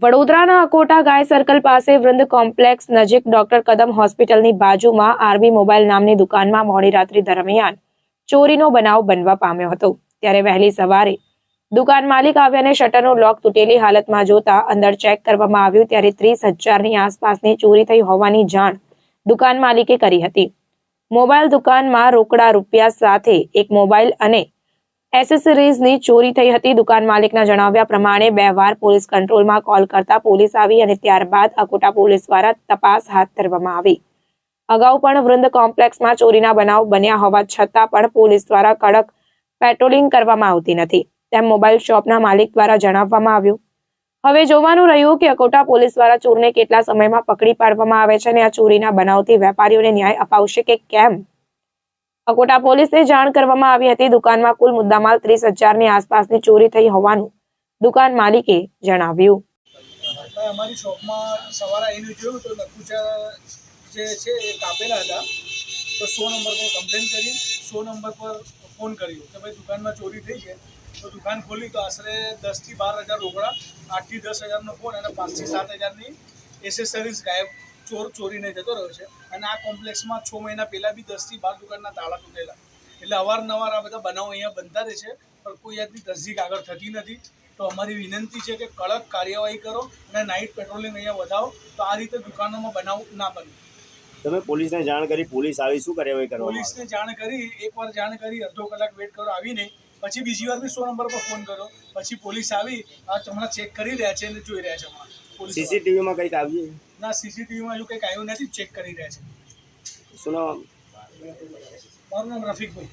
વડોદરાના અકોટા ગાય સર્કલ પાસે વૃંદ કોમ્પ્લેક્સ નજીક ડોક્ટર કદમ હોસ્પિટલની બાજુમાં આરબી મોબાઈલ નામની દુકાનમાં મોડી રાત્રિ દરમિયાન ચોરીનો બનાવ બનવા પામ્યો હતો. ત્યારે વહેલી સવારે દુકાન માલિક આવ્યા અને શટરનું લોક તૂટેલી હાલતમાં જોતા અંદર ચેક કરવામાં આવ્યું ત્યારે ત્રીસ હજારની આસપાસની ચોરી થઈ હોવાની જાણ દુકાન માલિકે કરી હતી. મોબાઈલ દુકાનમાં રોકડા રૂપિયા સાથે એક મોબાઈલ અને એસેસરીઝની ચોરી થઈ હતી. દુકાન માલિકના જણાવ્યા પ્રમાણે બે વાર પોલીસ કંટ્રોલમાં કોલ કરતા પોલીસ આવી અને ત્યારબાદ અકોટા પોલીસ દ્વારા તપાસ હાથ ધરવામાં આવી. અગાઉ પણ વૃંદ કોમ્પ્લેક્સમાં ચોરીના બનાવ બન્યા હોવા છતાં પણ પોલીસ દ્વારા કડક પેટ્રોલિંગ કરવામાં આવતી નથી. તેમ મોબાઈલ શોપના માલિક દ્વારા જણાવવામાં આવ્યું. હવે જોવાનું રહ્યું કે અકોટા પોલીસ દ્વારા ચોરને કેટલા સમયમાં પકડી પાડવામાં આવે છે અને આ ચોરીના બનાવથી વેપારીઓને ન્યાય અપાવશે કે કેમ? અકોટા પોલીસને જાણ કરવામાં આવી હતી. દુકાનમાં કુલ મુદ્દામાલ ત્રીસ હજારની આસપાસની ચોરી થઈ હોવાનું દુકાન માલિકે જણાવ્યું. અમારી શોપમાં સવારે આવીને જોયું તો લખુચા જે છે એ કાપેલા હતા. તો સો નંબર પર કમ્પ્લેન કરી, સો નંબર પર ફોન કર્યો કે ભાઈ દુકાનમાં ચોરી થઈ છે. તો દુકાન ખોલી તો આશરે દસથી બાર હજાર રોકડા, આઠથી દસ હજારનો ફોન અને પાંચથી સાત હજારની એસેસરીઝ ગાયબ ચોર ચોરીને જતો રહ્યો છે. અને આ કોમ્પ્લેક્સમાં છ મહિના પહેલાં બી દસથી બાર દુકાનના તાળા તૂટેલા. એટલે અવારનવાર આ બધા બનાવો અહીંયા બનતા રહે છે પણ કોઈ આજની તસદીક આગળ થતી નથી. તો અમારી વિનંતી છે કે કડક કાર્યવાહી કરો અને નાઇટ પેટ્રોલિંગ અહીંયા વધાવો. તો આ રીતે દુકાનોમાં બનાવ ના બને. તમે પોલીસને જાણ કરી પોલીસ આવી શું કાર્યવાહી કરો પોલીસને જાણ કરી એકવાર જાણ કરી અડધો કલાક વેટ કરો આવીને પછી બીજી વાર બી સો નંબર પર ફોન કર્યો. પછી પોલીસ આવી આ હમણાં ચેક કરી રહ્યા છે અને જોઈ રહ્યા છે હમણાં પોલીસ સીસીટીવીમાં કંઈક આવ્યું? ના સીસીટીવીમાં હજુ કંઈક આવ્યું નથી ચેક કરી રહ્યા છે. શું નામ? મારું નામ રફીકભાઈ.